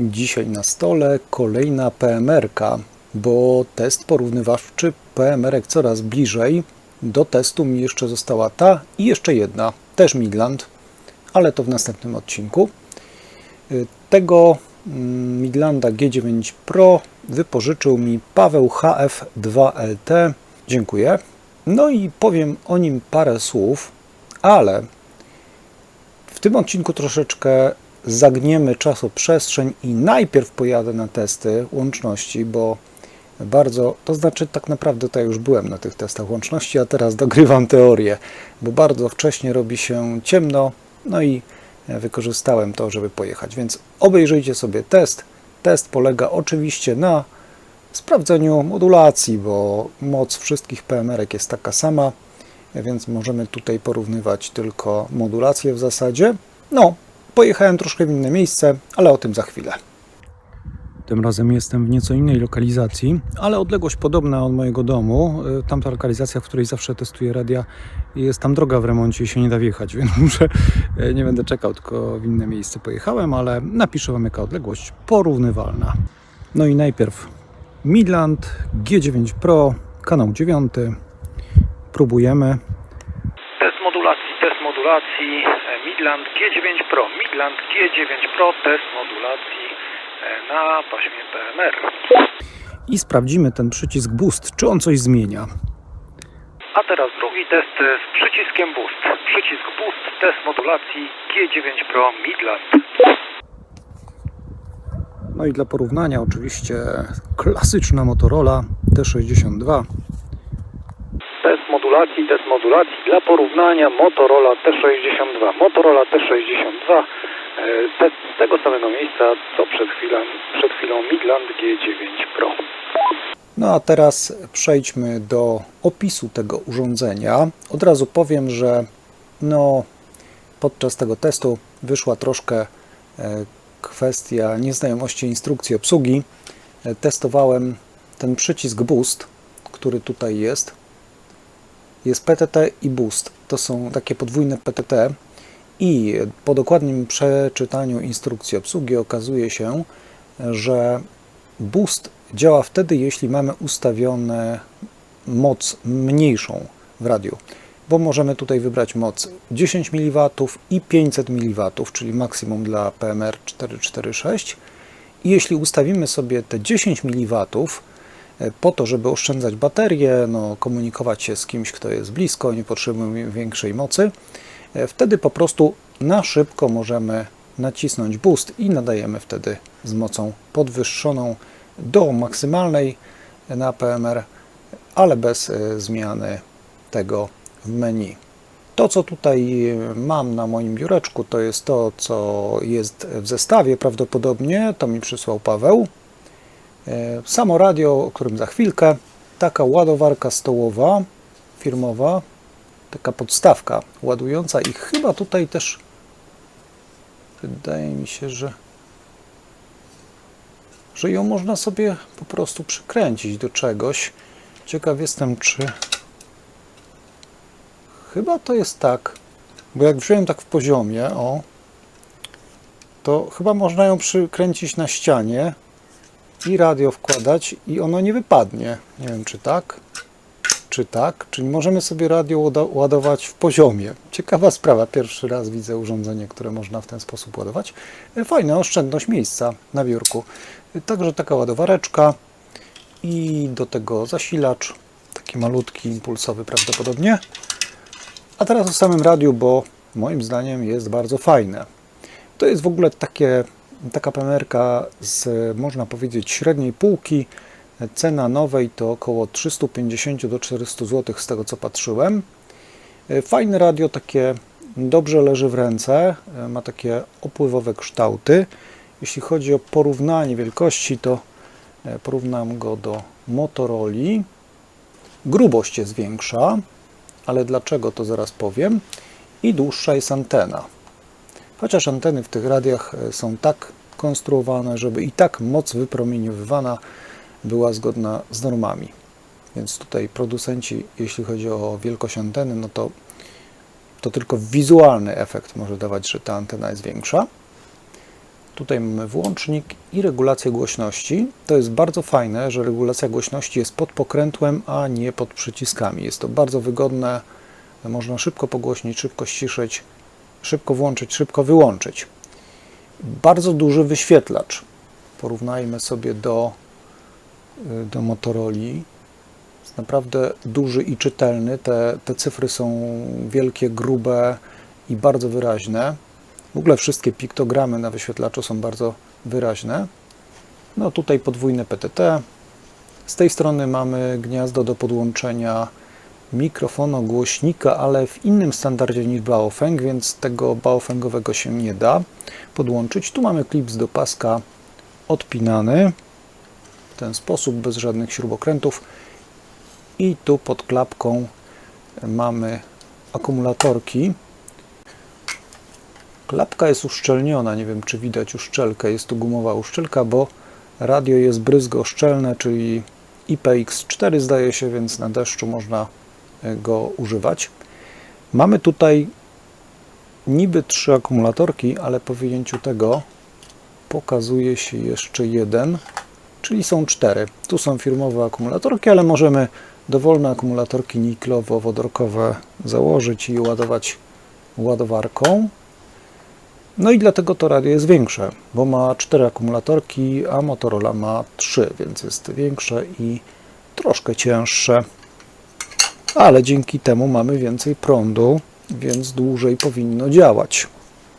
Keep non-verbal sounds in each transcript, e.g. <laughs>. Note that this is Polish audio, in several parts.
Dzisiaj na stole kolejna PMR-ka, bo test porównywawczy PMR-ek coraz bliżej. Do testu mi jeszcze została ta i jeszcze jedna, też Midland, ale to w następnym odcinku. Y, Tego mm, Midlanda G9 Pro wypożyczył mi Paweł HF2LT. Dziękuję. No i powiem o nim parę słów, ale w tym odcinku troszeczkę zagniemy czasoprzestrzeń i najpierw pojadę na testy łączności, bo bardzo, to znaczy tak naprawdę ja już byłem na tych testach łączności, a teraz dogrywam teorię, bo bardzo wcześnie robi się ciemno, no i wykorzystałem to, żeby pojechać. Więc obejrzyjcie sobie test. Test polega oczywiście na sprawdzeniu modulacji, bo moc wszystkich PMR-ek jest taka sama, więc możemy tutaj porównywać tylko modulację w zasadzie. No, pojechałem troszkę w inne miejsce, ale o tym za chwilę. Tym razem jestem w nieco innej lokalizacji, ale odległość podobna od mojego domu. Y, Tamta lokalizacja, w której zawsze testuję radia, jest tam droga w remoncie i się nie da wjechać, <laughs> więc muszę, y, nie będę czekał, tylko w inne miejsce pojechałem, ale napiszę Wam jaka odległość porównywalna. No i najpierw Midland G9 Pro, kanał 9. Próbujemy. Test modulacji, test modulacji Midland G9 Pro. Midland G9 Pro, test modulacji e, na paśmie PMR. i sprawdzimy ten przycisk Boost, czy on coś zmienia. A teraz drugi test z przyciskiem Boost. Przycisk Boost, test modulacji G9 Pro Midland. No i dla porównania oczywiście klasyczna Motorola T62. Modulacji, test modulacji dla porównania Motorola T62. Motorola T62 e, test z tego samego miejsca co przed chwilą, przed chwilą Midland G9 Pro. No a teraz przejdźmy do opisu tego urządzenia. Od razu powiem, że no, podczas tego testu wyszła troszkę e, kwestia nieznajomości instrukcji obsługi. E, Testowałem ten przycisk Boost, który tutaj jest. Jest PTT i Boost. To są takie podwójne PTT. I po dokładnym przeczytaniu instrukcji obsługi okazuje się, że Boost działa wtedy, jeśli mamy ustawione moc mniejszą w radiu, bo możemy tutaj wybrać moc 10 mW i 500 mW, czyli maksimum dla PMR 446. I jeśli ustawimy sobie te 10 mW po to, żeby oszczędzać baterię, no, komunikować się z kimś, kto jest blisko, nie potrzebujemy większej mocy, e, wtedy po prostu na szybko możemy nacisnąć boost i nadajemy wtedy z mocą podwyższoną do maksymalnej na PMR, ale bez e, zmiany tego w menu. To, co tutaj mam na moim biureczku, to jest to, co jest w zestawie prawdopodobnie, to mi przysłał Paweł. E, Samo radio, o którym za chwilkę, taka ładowarka stołowa, firmowa, taka podstawka ładująca i chyba tutaj też wydaje mi się, że że ją można sobie po prostu przykręcić do czegoś. Ciekaw jestem, czy chyba to jest tak, bo jak wziąłem tak w poziomie, o, to chyba można ją przykręcić na ścianie i radio wkładać i ono nie wypadnie. Nie wiem, czy tak, czy tak, czyli możemy sobie radio ładować w poziomie. Ciekawa sprawa, pierwszy raz widzę urządzenie, które można w ten sposób ładować. E, Fajna oszczędność miejsca na biurku. E, Także taka ładowareczka i do tego zasilacz, taki malutki, impulsowy prawdopodobnie. A teraz o samym radiu, bo moim zdaniem jest bardzo fajne. To jest w ogóle takie, taka pemerka z, można powiedzieć, średniej półki. Cena nowej to około 350 do 400 zł z tego co patrzyłem. Fajne radio, takie dobrze leży w ręce, ma takie opływowe kształty. Jeśli chodzi o porównanie wielkości, to e, porównam go do Motorola. Grubość jest większa, ale dlaczego to zaraz powiem. I dłuższa jest antena. Chociaż anteny w tych radiach e, są tak konstruowane, żeby i tak moc wypromieniowywana była zgodna z normami. Więc tutaj producenci, jeśli chodzi o wielkość anteny, no to, to tylko wizualny efekt może dawać, że ta antena jest większa. Tutaj mamy włącznik i regulację głośności. To jest bardzo fajne, że regulacja głośności jest pod pokrętłem, a nie pod przyciskami. Jest to bardzo wygodne. Można szybko pogłośnić, szybko ściszyć, szybko włączyć, szybko wyłączyć. Bardzo duży wyświetlacz. Porównajmy sobie do, y, do Motorola. Jest naprawdę duży i czytelny. Te, te cyfry są wielkie, grube i bardzo wyraźne. W ogóle wszystkie piktogramy na wyświetlaczu są bardzo wyraźne. No tutaj podwójne PTT. Z tej strony mamy gniazdo do podłączenia mikrofonu, głośnika, ale w innym standardzie niż Baofeng, więc tego Baofengowego się nie da podłączyć. Tu mamy klips do paska odpinany w ten sposób, bez żadnych śrubokrętów. I tu pod klapką mamy akumulatorki. Klapka jest uszczelniona, nie wiem czy widać uszczelkę, jest tu gumowa uszczelka, bo radio jest bryzgoszczelne, czyli IPX4 zdaje się, więc na deszczu można e, go używać. Mamy tutaj niby trzy akumulatorki, ale po wyjęciu tego pokazuje się jeszcze jeden, czyli są cztery. Tu są firmowe akumulatorki, ale możemy dowolne akumulatorki niklowo-wodorkowe założyć i ładować ładowarką. No i dlatego to radio jest większe, bo ma cztery akumulatorki, a Motorola ma trzy, więc jest większe i troszkę cięższe. Ale dzięki temu mamy więcej prądu, więc dłużej powinno działać.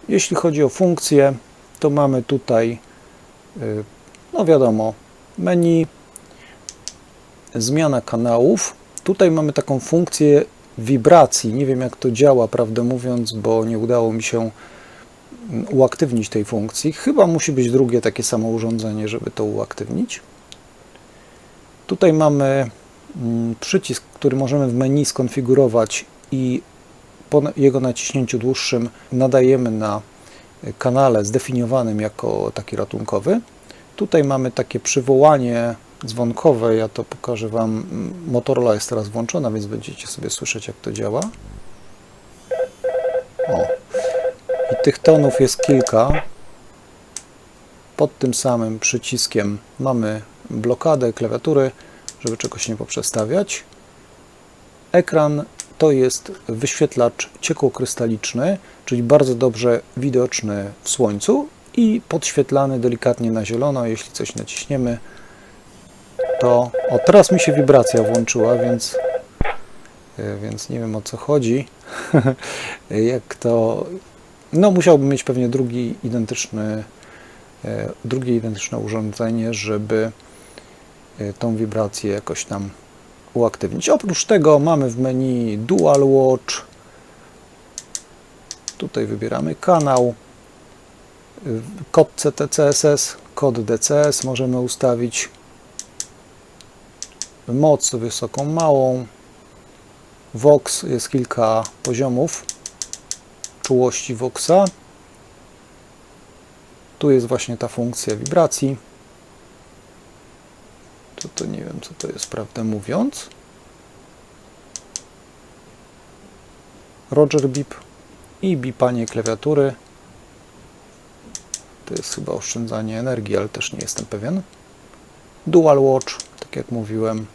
Jeśli chodzi o funkcje, to mamy tutaj, y, no wiadomo, menu, zmiana kanałów. Tutaj mamy taką funkcję wibracji. Nie wiem jak to działa, prawdę mówiąc, bo nie udało mi się uaktywnić tej funkcji. Chyba musi być drugie takie samo urządzenie, żeby to uaktywnić. Tutaj mamy mm, przycisk, który możemy w menu skonfigurować i po jego naciśnięciu dłuższym nadajemy na kanale zdefiniowanym jako taki ratunkowy. Tutaj mamy takie przywołanie dzwonkowe. Ja to pokażę Wam. Motorola jest teraz włączona, więc będziecie sobie słyszeć, jak to działa. O. I tych tonów jest kilka. Pod tym samym przyciskiem mamy blokadę klawiatury, żeby czegoś nie poprzestawiać. Ekran to jest wyświetlacz ciekłokrystaliczny, czyli bardzo dobrze widoczny w słońcu i podświetlany delikatnie na zielono. Jeśli coś naciśniemy, to... O, teraz mi się wibracja włączyła, więc, więc nie wiem o co chodzi. <laughs> Jak to... No, musiałbym mieć pewnie drugi identyczny, drugie identyczne urządzenie, żeby tą wibrację jakoś tam uaktywnić. Oprócz tego mamy w menu Dual Watch. Tutaj wybieramy kanał. Kod CTCSS, kod DCS możemy ustawić. Moc wysoką, małą. Vox jest kilka poziomów czułości Voxa. Tu jest właśnie ta funkcja wibracji to, to nie co to jest, prawdę mówiąc. Roger Bip i bipanie klawiatury. To jest chyba oszczędzanie energii, ale też nie jestem pewien. Dual Watch, tak jak mówiłem.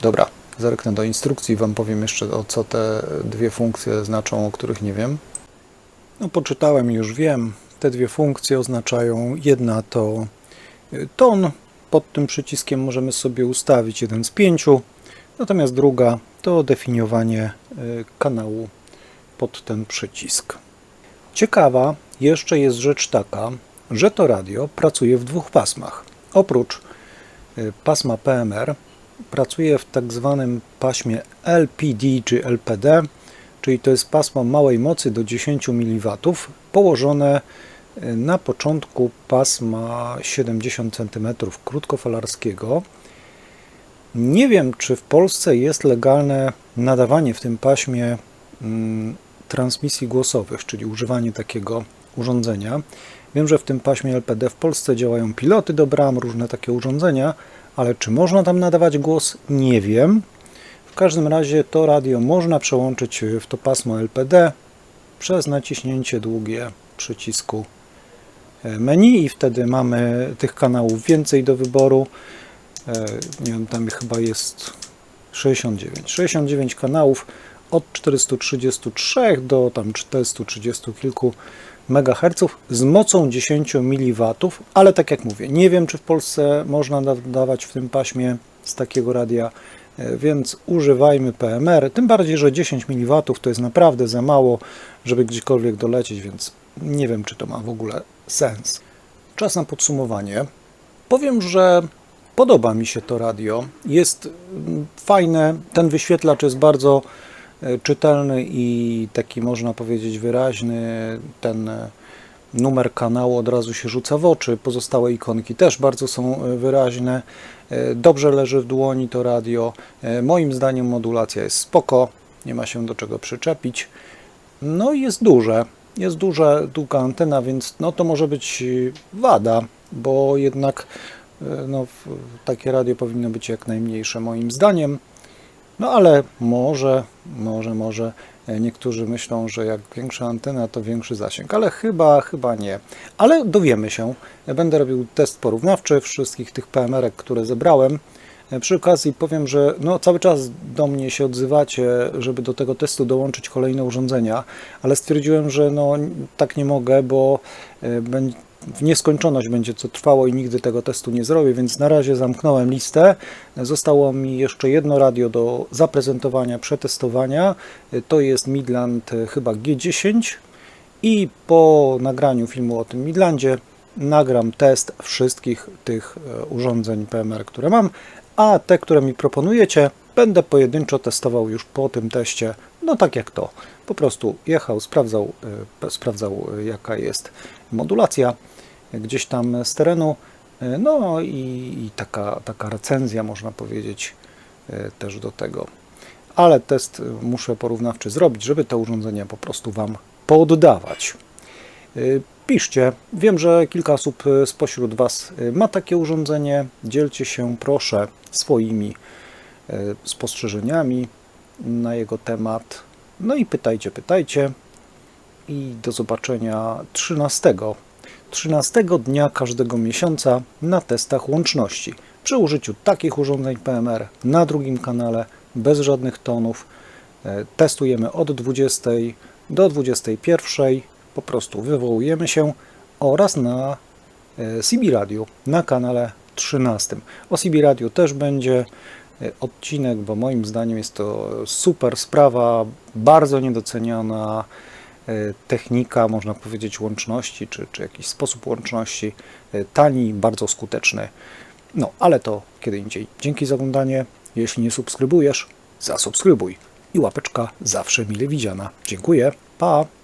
Dobra, zerknę do instrukcji i Wam powiem jeszcze, o co te dwie funkcje znaczą, o których nie wiem. No, poczytałem już wiem. Te dwie funkcje oznaczają, jedna to y, ton, pod tym przyciskiem możemy sobie ustawić jeden z pięciu, natomiast druga to definiowanie y, kanału pod ten przycisk. Ciekawa jeszcze jest rzecz taka, że to radio pracuje w dwóch pasmach. Oprócz y, pasma PMR pracuje w tak zwanym paśmie LPD czy LPD, czyli to jest pasmo małej mocy do 10 mW, położone na początku pasma 70 cm krótkofalarskiego. Nie wiem, czy w Polsce jest legalne nadawanie w tym paśmie mm, transmisji głosowych, czyli używanie takiego urządzenia. Wiem, że w tym paśmie LPD w Polsce działają piloty do bram, różne takie urządzenia, ale czy można tam nadawać głos? Nie wiem. Każdym razie to radio można przełączyć w to pasmo LPD przez naciśnięcie długie przycisku e, menu i wtedy mamy tych kanałów więcej do wyboru. E, Nie wiem, tam chyba jest 69. 69 kanałów od 433 do tam 430 kilku megaherców z mocą 10 mW, ale tak jak mówię, nie wiem czy w Polsce można nadawać w tym paśmie z takiego radia, więc używajmy PMR, tym bardziej, że 10 mW to jest naprawdę za mało, żeby gdziekolwiek dolecieć, więc nie wiem czy to ma w ogóle sens. Czas na podsumowanie. Powiem, że podoba mi się to radio. Jest mm, fajne. Ten wyświetlacz jest bardzo e, czytelny i taki można powiedzieć wyraźny. Ten e, numer kanału od razu się rzuca w oczy. Pozostałe ikonki też bardzo są e, wyraźne. E, Dobrze leży w dłoni to radio. E, Moim zdaniem modulacja jest spoko. Nie ma się do czego przyczepić. No i jest duże. Jest duża, długa antena, więc no to może być wada, bo jednak no, takie radio powinno być jak najmniejsze moim zdaniem. No ale może, może, może e, niektórzy myślą, że jak większa antena, to większy zasięg, ale chyba, chyba nie. Ale dowiemy się. Będę robił test porównawczy wszystkich tych PMR-ek, które zebrałem. E, Przy okazji powiem, że no, cały czas do mnie się odzywacie, żeby do tego testu dołączyć kolejne urządzenia, ale stwierdziłem, że no, tak nie mogę, bo e, w nieskończoność będzie to trwało i nigdy tego testu nie zrobię, więc na razie zamknąłem listę. Zostało mi jeszcze jedno radio do zaprezentowania, przetestowania. To jest Midland e, chyba G10 i po nagraniu filmu o tym Midlandzie nagram test wszystkich tych e, urządzeń PMR, które mam, a te, które mi proponujecie, będę pojedynczo testował już po tym teście, no tak jak to. Po prostu jechał, sprawdzał, e, sprawdzał jaka jest modulacja gdzieś tam z terenu, e, no i, i taka, taka recenzja można powiedzieć e, też do tego. Ale test e, muszę porównawczy zrobić, żeby te urządzenia po prostu Wam pooddawać. Y, Piszcie. Wiem, że kilka osób spośród Was ma takie urządzenie. Dzielcie się proszę swoimi spostrzeżeniami na jego temat. No i pytajcie, pytajcie. I do zobaczenia 13. 13 dnia każdego miesiąca na testach łączności. Przy użyciu takich urządzeń PMR na drugim kanale, bez żadnych tonów. E, Testujemy od 20 do 21. Po prostu wywołujemy się oraz na e, CB Radio na kanale 13. O CB Radio też będzie e, odcinek, bo moim zdaniem jest to super sprawa, bardzo niedoceniana technika, można powiedzieć, łączności, czy, czy jakiś sposób łączności, e, tani, bardzo skuteczny. No, ale to kiedy indziej. Dzięki za oglądanie. Jeśli nie subskrybujesz, zasubskrybuj. I łapeczka zawsze mile widziana. Dziękuję. Pa!